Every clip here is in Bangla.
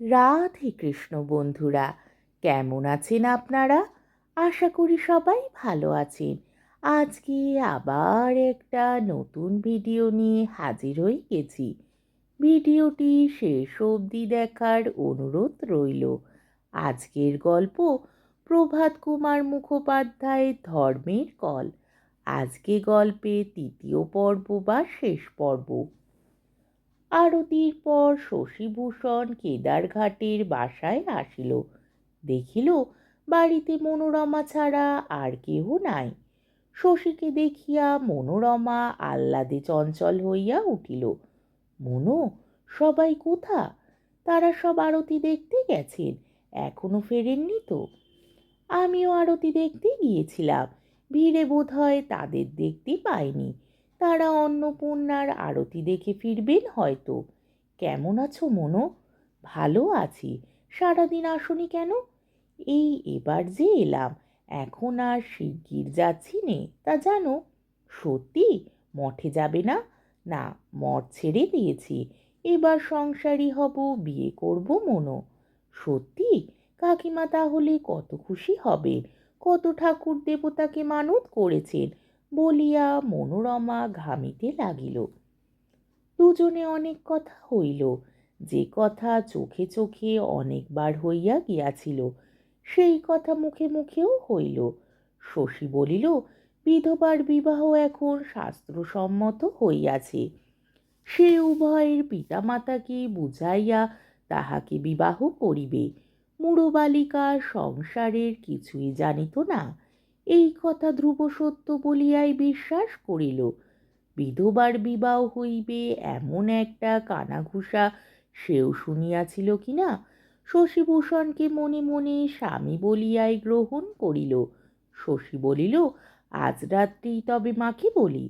রাধে কৃষ্ণ বন্ধুরা, কেমন আছেন আপনারা? আশা করি সবাই ভালো আছেন। আজকে আবার একটা নতুন ভিডিও নিয়ে হাজির হয়ে গেছি। ভিডিওটি শেষ অবধি দেখার অনুরোধ রইল। আজকের গল্প প্রভাত কুমার মুখোপাধ্যায় ধর্মের কল। আজকে গল্পে তৃতীয় পর্ব বা শেষ পর্ব। আরতির পর শশীভূষণ কেদারঘাটের বাসায় আসিল। দেখিল, বাড়িতে মনোরমা ছাড়া আর কেহ নাই। শশীকে দেখিয়া মনোরমা আহ্লাদে চঞ্চল হইয়া উঠিল। মনো, সবাই কোথা? তারা সব আরতি দেখতে গেছেন, এখনও ফেরেননি তো? আমিও আরতি দেখতে গিয়েছিলাম, ভিড়ে বোধ হয় তাদের দেখতে পাইনি। তারা অন্নপূর্ণার আরতি দেখে ফিরবেন হয়তো। কেমন আছো মনো? ভালো আছি। সারাদিন আসনি কেন? এই এবার যে এলাম, এখন আর শিগগির যাচ্ছি নে, তা জানো? সত্যি? মঠে যাবে না? না, মঠ ছেড়ে দিয়েছি। এবার সংসারী হব, বিয়ে করব মনো। সত্যি? কাকিমা তাহলে কত খুশি হবে। কত ঠাকুর দেবতাকে মানত করেছেন। বলিয়া মনোরমা ঘামিতে লাগিল। দুজনে অনেক কথা হইল। যে কথা চোখে চোখে অনেকবার হইয়া গিয়াছিল, সেই কথা মুখে মুখেও হইল। শশী বলিল, বিধবার বিবাহ এখন শাস্ত্রসম্মত হইয়াছে। সে উভয়ের পিতামাতাকে বুঝাইয়া তাহাকে বিবাহ করিবে। মুড়ো বালিকা সংসারের কিছুই জানিত না। এই কথা ধ্রুব সত্য বলিয়াই বিশ্বাস করিল। বিধবার বিবাহ হইবে এমন একটা কানাঘুষা সেও শুনিয়াছিল কি না শশীভূষণকে মনে মনে স্বামী বলিয়াই গ্রহণ করিল। শশী বলিল, আজ রাত্রি তবে মাকে বলি।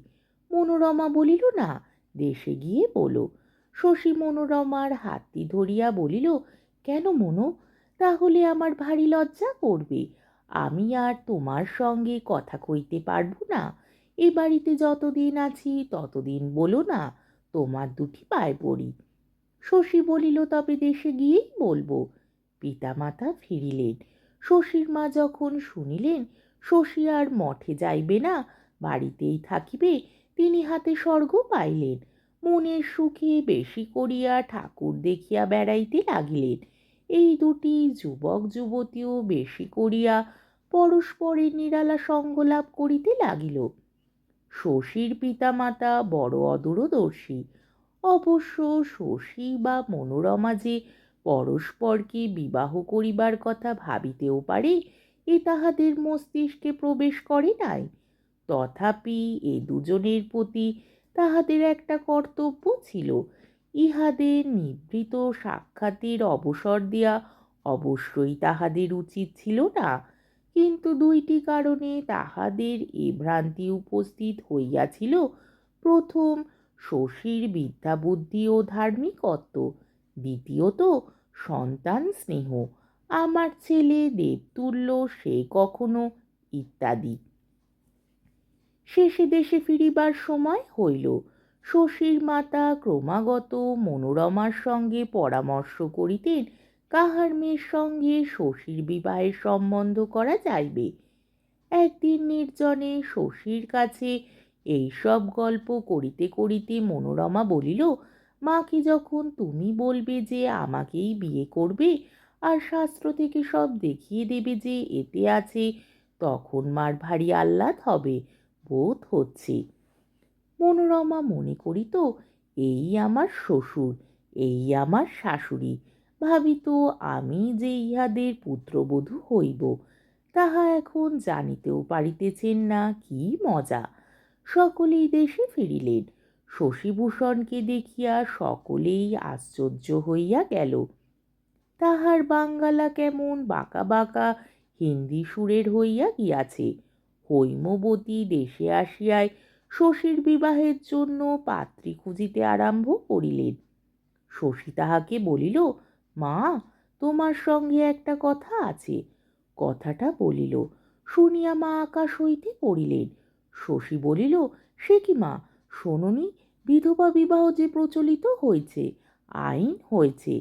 মনোরমা বলিল, না, দেশে গিয়ে বলো। শশী মনোরমার হাতটি ধরিয়া বলিল, কেন মনো? তাহলে আমার ভারী লজ্জা করবে। আমি আর তোমার সঙ্গে কথা কইতে পারব না। এ বাড়িতে যতদিন আছি ততদিন বলো না, তোমার দুটি পায়ে পড়ি। শশী বলিল, তবে দেশে গিয়েই বলব। পিতামাতা ফিরিলেন। শশীর মা যখন শুনিলেন, শশী আর মঠে যাইবে না, বাড়িতেই থাকিবে, তিনি হাতে স্বর্গ পাইলেন। মনের সুখে বেশি করিয়া ঠাকুর দেখিয়া বেড়াইতে লাগিলেন। এই দুটি যুবক যুবতীও বেশি করিয়া পরস্পরের নিরালা সঙ্গলাভ করিতে লাগিল। শশীর পিতামাতা বড় অদূরদর্শী। অবশ্য শশী বা মনোরমা যে পরস্পরকে বিবাহ করিবার কথা ভাবিতেও পারে, এ তাহাদের মস্তিষ্কে প্রবেশ করে নাই। তথাপি এ দুজনের প্রতি তাহাদের একটা কর্তব্য ছিল ইহাদের নিভৃত সাক্ষাতের অবসর দেয়া অবশ্যই তাহাদের উচিত ছিল না। কিন্তু দুইটি কারণে তাহাদের এ ভ্রান্তি উপস্থিত হইয়াছিল। প্রথম, শশীর বিদ্যাবুদ্ধি ও ধার্মিকত্ব। দ্বিতীয়ত, সন্তান স্নেহ। আমার ছেলে দেবতুল্য, সে কখনো ইত্যাদি। শেষে দেশে ফিরিবার সময় হইল। শশীর মাতা ক্রমাগত মনোরমার সঙ্গে পরামর্শ করিতেন, কাহার মেয়ের সঙ্গে শশীর বিবাহের সম্বন্ধ করা যাইবে। একদিন নির্জনে শশীর কাছে এই সব গল্প করিতে করিতে মনোরমা বলিল মাকে যখন তুমি বলবে যে আমাকেই বিয়ে করবে আর শাস্ত্র থেকে সব দেখিয়ে দেবে যে এতে আছে, তখন মার ভারী আহ্লাদ হবে, বোধ হচ্ছে। মনোরমা মনে করিত এই আমার শ্বশুর, এই আমার শাশুড়ি ভাবিত আমি যে ইহাদের পুত্রবধূ হইব, তাহা এখন জানিতেও পারিতেছেন না, কি মজা। সকলেই দেশে ফিরিলেন, শশীভূষণকে দেখিয়া সকলেই আশ্চর্য হইয়া গেল। তাহার বাঙ্গালা কেমন বাঁকা বাঁকা হিন্দি সুরের হইয়া গিয়াছে। হৈমবতী দেশে আসিয়ায় শশীর বিবাহের জন্য পাত্রী খুঁজিতে আরম্ভ করিলেন। শশী তাহাকে বলিল, মা, তোমার সঙ্গে একটা কথা আছে। কথাটা বলিল, শুনিয়া মা আকাশ হইতে পড়িলেন। শশী বলিল, সে কি মা? শোনি বিধবা বিবাহ যে প্রচলিত হয়েছে, আইন হয়েছে।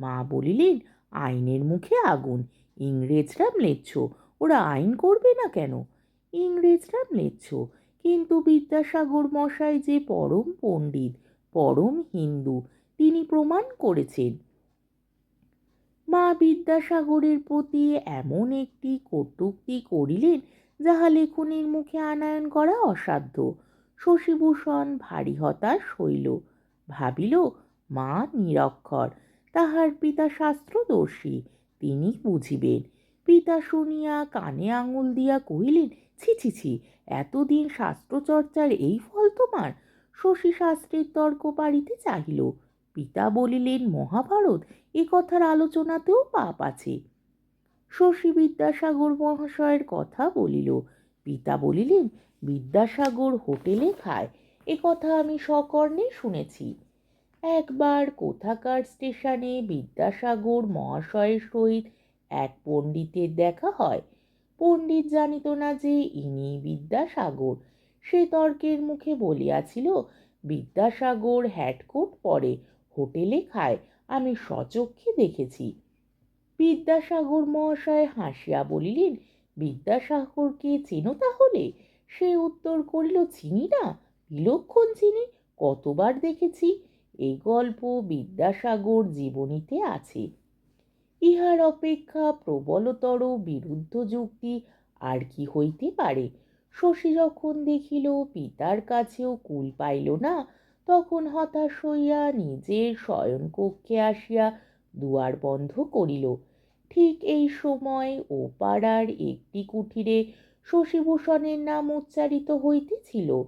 মা বলিলেন, আইনের মুখে আগুন, ইংরেজরা ম্লেচ্ছ, ওরা আইন করবে না কেন? ইংরেজরা ম্লেচ্ছ কিন্তু বিদ্যাসাগর মশাই যে পরম পণ্ডিত, পরম হিন্দু, তিনি প্রমাণ করেছেন। মা বিদ্যাসাগরের প্রতি এমন একটি কটূক্তি করিলেন যাহা লেখনির মুখে আনায়ন করা অসাধ্য। শশীভূষণ ভারী হতাশ হইল। ভাবিল, মা নিরক্ষর, তাহার পিতা শাস্ত্রদর্শী, তিনি বুঝিবেন। পিতা শুনিয়া কানে আঙুল দিয়া কহিলেন, ছি ছি ছি, এতদিন শাস্ত্রচর্চার এই ফল তোমার? শশী শাস্ত্রের তর্ক পারিতে চাহিল। পিতা বলিলেন, মহাভারত, এ কথার আলোচনাতেও পাপ আছে। শশী বিদ্যাসাগর মহাশয়ের কথা বলিল। পিতা বলিলেন, বিদ্যাসাগর হোটেলে খায়, এ কথা আমি সকর্ণে শুনেছি। একবার কোথাকার স্টেশনে বিদ্যাসাগর মহাশয়ের সহিত এক পণ্ডিতের দেখা হয়। পণ্ডিত জানিত না যে ইনি বিদ্যাসাগর। সে তর্কের মুখে বলিয়াছিল, বিদ্যাসাগর হ্যাটকোট পরে হোটেলে খায়, আমি সচক্ষে দেখেছি। বিদ্যাসাগর মহাশয় হাসিয়া বলিলেন, বিদ্যাসাগরকে চেনো তাহলে? সে উত্তর করিল, চিনি না, বিলক্ষণ চিনি, কতবার দেখেছি। এই গল্প বিদ্যাসাগর জীবনীতে আছে। ইহার অপেক্ষা প্রবলতর বিরুদ্ধ যুক্তি আর কি হইতে পারে? শশী যখন দেখিল পিতার কাছেও কুল পাইল না, তখন হতাশ হইয়া নিজের শয়নকক্ষে আসিয়া দুয়ার বন্ধ করিল। ঠিক এই সময় ও পাড়ার একটি কুঠিরে শশীভূষণের নাম উচ্চারিত হইতেছিল।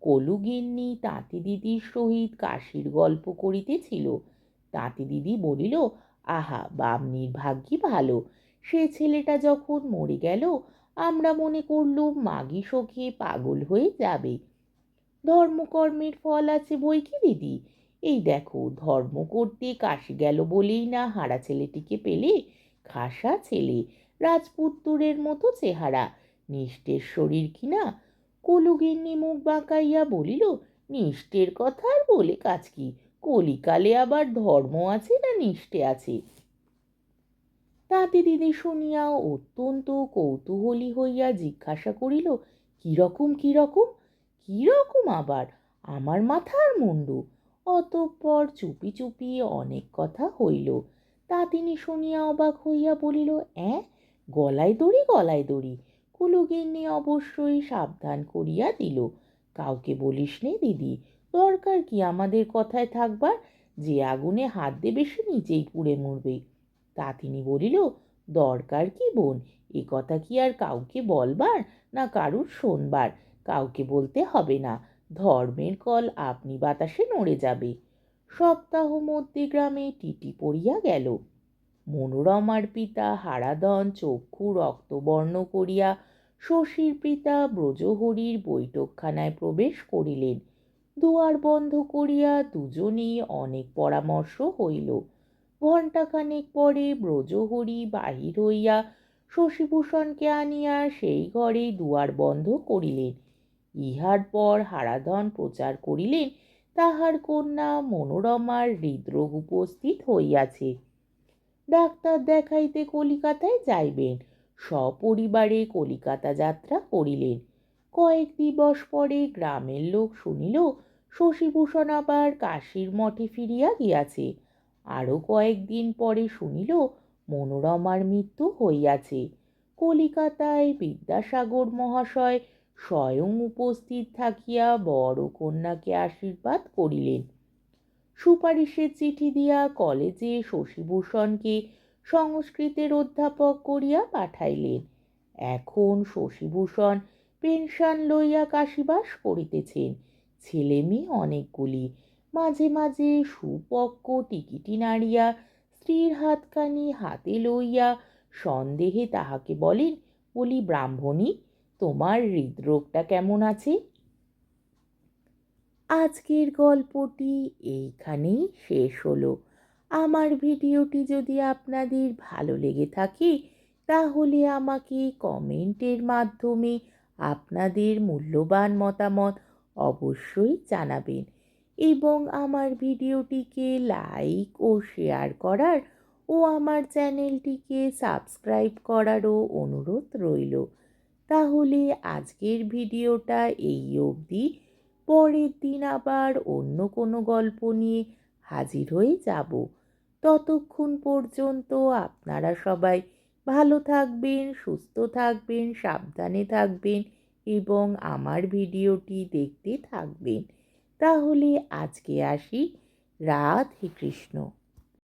কলুগিন্নি তাঁতি দিদির সহিত কাশির গল্প করিতেছিল। তাঁতি দিদি বলিল আহা বামনির ভাগ্যি ভালো। সে ছেলেটা যখন মরে গেল, আমরা মনে করলুম, মাগি সখে পাগল হয়ে যাবে। ধর্মকর্মের ফল আছে বই কি দিদি? এই দেখো, ধর্ম করতে কাশি গেল বলেই না হারা ছেলেটিকে পেলে? খাসা ছেলে, রাজপুত্তুরের মতো চেহারা। নিষ্ঠের শরীর কিনা কলুগিন্নি মুখ বাঁকাইয়া বলিল, নিষ্ঠের কথা আর বলে কাজ কি? কলিকালে আবার ধর্ম আছে না নিষ্ঠে আছে? তাতে দিদি শুনিয়া অত্যন্ত কৌতূহলী হইয়া জিজ্ঞাসা করিল, কীরকম কীরকম? কীরকম আবার? আমার মাথার মুন্ডু? অতঃপর চুপি চুপি অনেক কথা হইল। তা তিনি শুনিয়া অবাক হইয়া বলিল, অ্যাঁ? গলায় দড়ি গলায় দড়ি। কুলুগিন্নি অবশ্যই সাবধান করিয়া দিল। কাউকে বলিস নে দিদি। দরকার কি আমাদের কথায় থাকবার? যে আগুনে হাত দেবে সে নিজেই পুড়ে মরবে। তা তিনি বলিল, দরকার কি বোন? এ কথা কি আর কাউকে বলবার না কারুর শোনবার? কাউকে বলতে হবে না। ধর্মের কল আপনি বাতাসে নড়ে যাবে। সপ্তাহ মধ্যে গ্রামে টিটি পড়িয়া গেল। মনোরমার পিতা হারাদন চক্ষু রক্তবর্ণ করিয়া শশীর পিতা ব্রজহরির বৈঠকখানায় প্রবেশ করিলেন। দুয়ার বন্ধ করিয়া দুজনেই অনেক পরামর্শ হইল। ঘণ্টাখানেক পরে ব্রজহরি বাহির হইয়া শশীভূষণকে আনিয়া সেই ঘরেই দুয়ার বন্ধ করিলেন। ইহার পর হারাধন প্রচার করিলেন, তাহার কন্যা মনোরমার হৃদরোগ উপস্থিত হইয়াছে। ডাক্তার দেখাইতে কলিকাতায় যাইবেন, সপরিবারে কলিকাতা যাত্রা করিলেন। কয়েক দিবস পরে গ্রামের লোক শুনিল, শশীভূষণ আবার কাশীর মঠে ফিরিয়া গিয়াছে। আরও কয়েকদিন পরে শুনিল, মনোরমার মৃত্যু হইয়াছে। কলিকাতায় বিদ্যাসাগর মহাশয় স্বয়ং উপস্থিত থাকিয়া বড় কন্যাকে আশীর্বাদ করিলেন। সুপারিশের চিঠি দিয়া কলেজে শশীভূষণকে সংস্কৃতের অধ্যাপক করিয়া পাঠাইলেন। এখন শশীভূষণ পেনশন লইয়া কাশিবাস করিতেছেন। ছেলে মেয়ে অনেকগুলি। মাঝে মাঝে সুপক্ক টিকিটি নাড়িয়া স্ত্রীর হাতখানি হাতে লইয়া সন্দেহে তাহাকে বলেন, বলি ব্রাহ্মণী, তোমার হৃদরোগটা কেমন আছে? আজকের গল্পটি এইখানেই শেষ হলো। আমার ভিডিওটি যদি আপনাদের ভালো লেগে থাকে, তাহলে আমাকে কমেন্টের মাধ্যমে আপনাদের মূল্যবান মতামত অবশ্যই জানাবেন এবং আমার ভিডিওটিকে লাইক ও শেয়ার করার ও আমার চ্যানেলটিকে সাবস্ক্রাইব করারও অনুরোধ রইল। তাহলে আজকের ভিডিওটা এই অবধি। পরের দিন আবার অন্য কোনো গল্প নিয়ে হাজির হয়ে যাব। ততক্ষণ পর্যন্ত আপনারা সবাই ভালো থাকবেন, সুস্থ থাকবেন, সাবধানে থাকবেন এবং আমার ভিডিওটি দেখতে থাকবেন। তাহলে আজকে আসি। রাধে কৃষ্ণ।